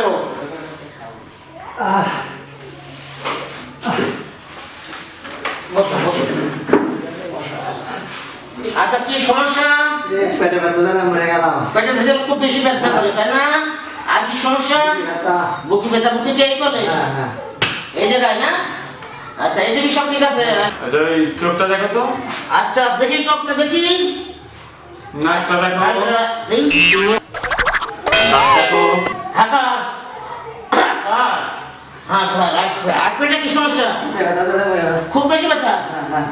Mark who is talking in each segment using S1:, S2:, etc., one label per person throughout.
S1: আসো আচ্ছা কি সমস্যা?
S2: পেটে ব্যথা জানা মরে গেলাম
S1: পেটের ভেতরে খুব বেশি ব্যথা করে তাই না? আর কি সমস্যা? বুকি ব্যথা বুকি কে করে? এই জায়গায় না? আচ্ছা এই দিকে সব ঠিক আছে?
S3: আচ্ছা চোখটা দেখো তো।
S1: আচ্ছা দেখি চোখটা দেখি।
S3: নাকটা দেখো।
S1: আচ্ছা দেখি। হ্যাঁ ধর আচ্ছা। আর পেটে কি সমস্যা?
S2: ব্যথা জানা মরে গেলাম
S1: খুব বেশি ব্যথা?
S2: হ্যাঁ হ্যাঁ।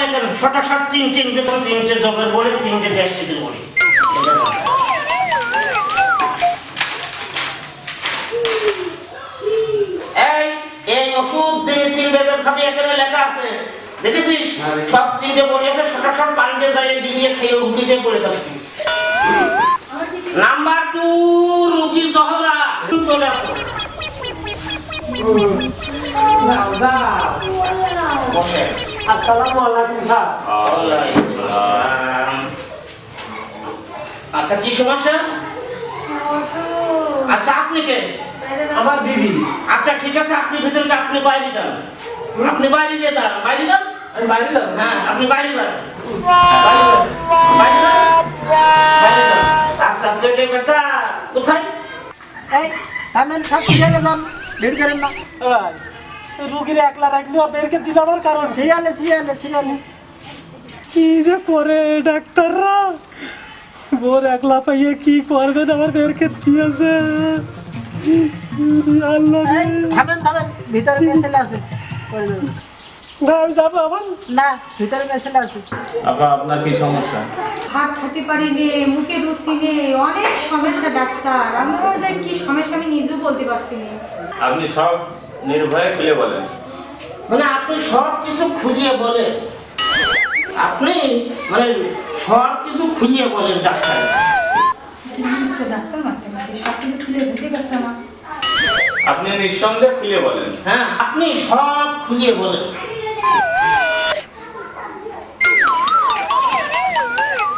S1: লেখেন ছটা সাত তিন তিন যে তোমার তিনটে জবের বলে তিনটে গ্যাস্ট্রিকের বলে এই এই ওষুধ দিনে তিন বেদের খাবি এখানে লেখা আছে। দেখেছিস?
S2: হ্যাঁ,
S1: সব তিনটে বলে আছে ছটা সাত পানিতে দাঁড়িয়ে দিয়ে খেয়ে উঠে পড়ে থাকবি। নাম্বার টু রুগী জহরা চলে আসো
S4: যাও যাও
S1: বসে
S4: আসসালামু আলাইকুম স্যার
S1: আচ্ছা কি সমস্যা? আচ্ছা আপনি কে?
S4: আমার বিবি।
S1: আচ্ছা ঠিক আছে আপনি ভিতরে আপনি বাইরে যান। আপনি বাইরে যেয়ে দাঁড়ান। বাইরে যান?
S4: আমি বাইরে যাব।
S1: হ্যাঁ আপনি বাইরে যান। বাইরে যান। বাইরে যান। বাইরে যান। পেটে ব্যথা কোথায়
S5: এই থামেন সব সিরিয়ালে যান বের করেন না
S4: এই, এই রুগীর একলা রাখলি বেরকে দিল আমার কারণ
S5: সিরিয়ালে সিরিয়ালে সিরিয়ালে
S4: কি যে করে ডাক্তাররা বোর একলা পাইয়ে কি করবেন আমার বেরকে দিয়েছে আল্লাহ
S5: থামেন থামেন ভিতরে মেয়ে ছেলে আছে।
S4: না আমি যাব আমার
S5: না ভিতরে মেয়ে আছে।
S3: আপা আপনার কি সমস্যা?
S6: ভাত খেতে পারি নে মুখে রুচি নেই অনেক সমস্যা ডাক্তার। আমার যে কি সমস্যা আমি নিজেও বলতে পারছি না।
S3: আপনি সব নির্ভয়ে খুলে বলেন।
S1: মানে আপনি সব কিছু খুঁজিয়ে বলেন। আপনি মানে সব কিছু খুঁজিয়ে বলেন ডাক্তার।
S6: ডাক্তার মারতে মারতে সব কিছু খুলে বুঝতে পারছে আমার।
S3: আপনি নিঃসন্দেহে খুলে বলেন।
S1: হ্যাঁ আপনি সব খুঁজিয়ে বলেন।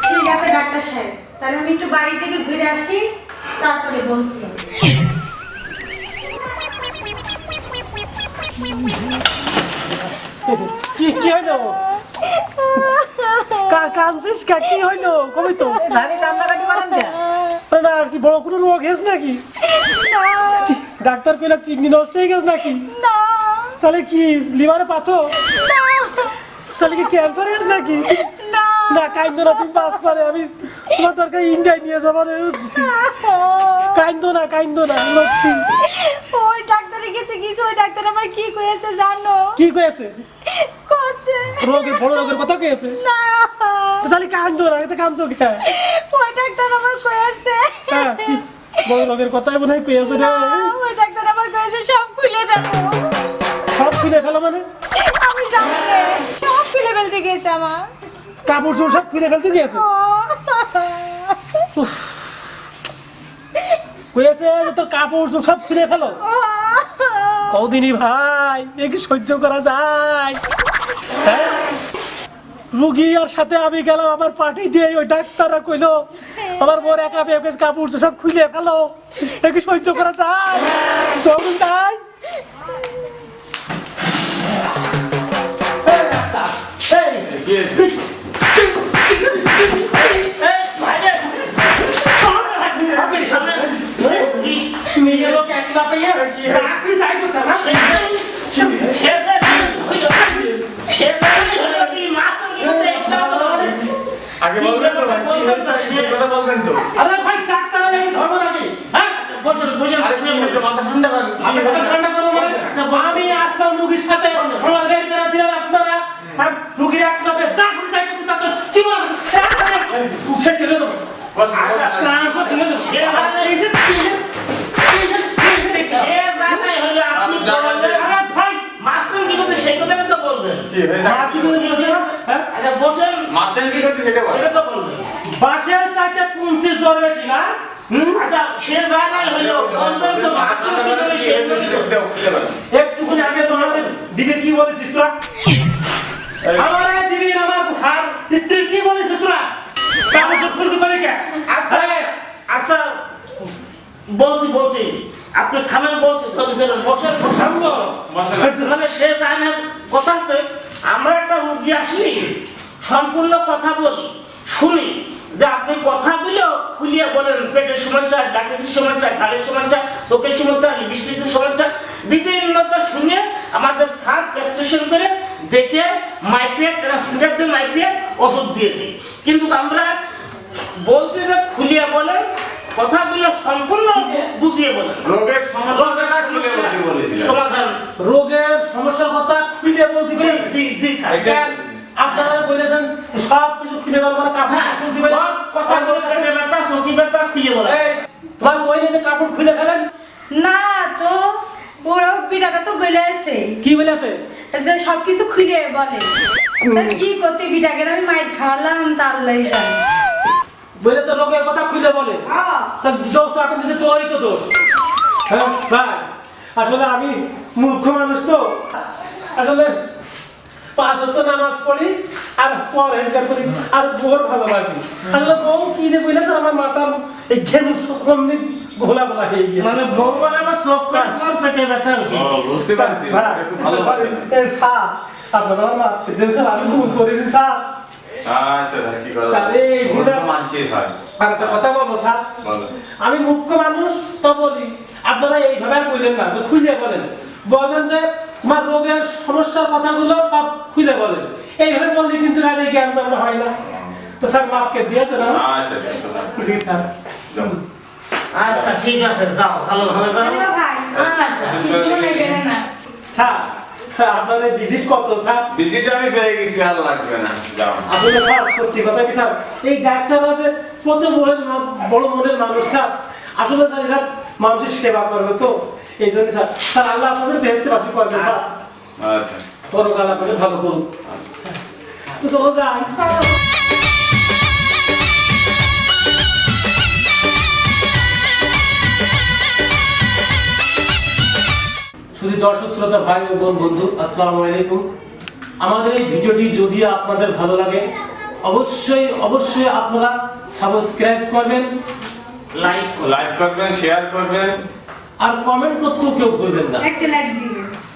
S6: ঠিক আছে ডাক্তার সাহেব। তাহলে আমি একটু বাড়ি থেকে ঘুরে আসি তারপরে বলছি।
S4: কি কি হইল? কা- কাঁদছিস কা? কি হইল? কবি তো।
S5: ভাবি কান্দাকাটি করেন কে
S4: না আর কি বড় কোনো রোগ হয়েছে নাকি? ডাক্তার কইলা কিডনি নষ্ট হয়ে গেছে নাকি? তাহলে কি লিভারে পাথর? তাহলে কি ক্যান্সার হয়েছে নাকি? না। কাইন্দ না তুমি পাস পারে আমি তোমার দরকার ইন্ডিয়ায় নিয়ে যাব রে। কাইন্দ না কাইন্দ না লক্ষ্মী।
S7: ওই ডাক্তারে গেছে কিছু ওই ডাক্তার আমার কি কয়েছে জানো?
S4: কি কয়েছে?
S7: কছে
S4: রোগের বড় রোগের কথা কয়েছে?
S7: না।
S4: তাহলে কাইন্দ না এটা কাঁদছো কে?
S7: ওই ডাক্তার আমার কয়েছে।
S4: হ্যাঁ বড় রোগের কথাই মনে হয় কয়েছে রে।
S7: ওই ডাক্তার আমার কয়েছে সব খুলে ফেলো।
S4: সব খুলে ফেলো মানে?
S7: আমি জানি না সব খুলে ফেলতে গেছে আমার।
S4: কাপড় চোপড় সব খুলে ফেলতে গিয়েছে? কয়েছে তোর কাপড় চোপড় সব খুলে ফেলো। কদিনই ভাই এ কি সহ্য করা যায়? হ্যাঁ? রুগী আর সাথে আমি গেলাম আমার পার্টি দিয়ে ওই ডাক্তাররা কইলো আমার বোর একা পেয়ে কাপড় সব খুলে ফেলো। এ কি সহ্য করা যায়? চলুন যাই। নিজের লোক একলা আপনি তাই না
S1: আপনি মাথা।
S3: আগে বলবেন তো ভাই, কি হয়েছে? সে কথা বলবেন তো?
S4: আরে ভাই ডাক্তার এই ধর্ম নাকি? হ্যাঁ?
S1: বসুন, বসুন,
S3: আরে কি হয়েছে? মাথা ঠান্ডা করেন
S4: আমি কথা ঠান্ডা করব মানে আমি আসলাম রুগীর সাথে আমার বের করে দিলেন আপনারা রুগীর এক বাসের চাইতে পুঞ্চি জ্বর বেশি না?
S1: আচ্ছা, সে
S4: একটুখানি আগে তো আমাদের দিদির কি বলেছিস
S1: মানে সে কথা আছে, আমরা একটা রুগী আসলি, সম্পূর্ণ কথা বলি, শুনি, যে আপনি কথাগুলো খুলিয়ে বলেন, পেটের সমস্যা, ডাকের সমস্যা, ঘাড়ের সমস্যা, চোখের সমস্যা বৃষ্টির সমস্যা, বিভিন্নতা শুনে আমাদের সার প্রেসক্রিপশন করে দেখে মাইপিয়ে ট্রান্সমিটার দিয়ে মাইপিয়ে ওষুধ দিয়ে দিই। কিন্তু আমরা বলছি যে খুলিয়ে বলেন কথাগুলো সম্পূর্ণ বুঝিয়ে বলেন।
S3: রোগের সমস্যাটা খুলে বলতে বলেছিলেন।
S1: সমাধান।
S4: রোগের সমস্যার কথা খুলে বলতে
S1: জি জি জি স্যার।
S4: আপনারা বলেছেন সব কিছু খুলে বলব না কাপড়
S1: হ্যাঁ,
S4: খুলতে
S1: সব কথা বলে পেটে ব্যথা চোখে ব্যথা খুলে বলা
S4: এই, তোমার কই যে কাপড় খুলে ফেলেন?
S6: না তো ওরা পিঠাটা তো বলে আছে।
S4: কি বলে বলেছে
S6: যে সবকিছু খুলে বলে। তা কি করতে পিঠাকে আমি মাইর খাওয়ালাম তার লাগে।
S4: বলেছে রোগের কথা খুলে বলে। তা দোষ তো এখন দিচ্ছে তোরই তো দোষ। হ্যাঁ ভাই আসলে আমি মূর্খ মানুষ তো। আসলে পাঁচ তো নামাজ পড়ি আর পর হেজগার করি আর বোর ভালোবাসি। আসলে বউ কি যে বলেছে আমার মাথার এই ঘেনু সম্বন্ধে ঘোলা বলা হয়ে গিয়েছে।
S1: মানে বউ বলে আমার চোখ করে তোমার পেটে ব্যথা হচ্ছে।
S3: ও, বুঝতে পারছি।
S4: আপনারা করে দেন স্যার, আমি ভুল করেছি স্যার।
S3: আচ্ছা কি মানুষের হয়।
S4: আর একটা কথা বলব স্যার। আমি মুখ্য মানুষ তো বলি আপনারা এইভাবে আর বুঝেন না যে খুঁজে বলেন। বলবেন যে তোমার রোগের সমস্যার কথাগুলো সব খুঁজে বলেন। এইভাবে বললে কিন্তু রাজে জ্ঞান জানা হয় না। তো স্যার মাপকে দিয়েছে না?
S3: আচ্ছা ঠিক আছে
S4: স্যার।
S3: যাও।
S1: আচ্ছা ঠিক আছে যাও ভালোভাবে যাও। আচ্ছা
S6: না।
S4: স্যার আপনার ভিজিট কত স্যার?
S3: ভিজিট আমি পেয়ে গেছি আর লাগবে না। যাও।
S4: আসলে স্যার সত্যি কথা কি স্যার? এই ডাক্তার আছে কত বড় বড় মনের মানুষ স্যার। আসলে স্যার এরা মানুষের সেবা করবে তো। এই জন্য স্যার স্যার আল্লাহ আপনাদের বেহেস্তে বাসি করবে স্যার।
S3: আচ্ছা।
S4: পরকাল আপনাদের ভালো করুন তো চলো যাই। শুধু দর্শক শ্রোতা ভাই ও বোন বন্ধু আসসালামু আলাইকুম। আমাদের এই ভিডিওটি যদি আপনাদের ভালো লাগে অবশ্যই অবশ্যই আপনারা সাবস্ক্রাইব করবেন
S1: লাইক
S3: লাইক করবেন শেয়ার করবেন।
S4: আর কমেন্ট করতেও কেউ ভুলবেন না।
S6: একটা লাইক দিন।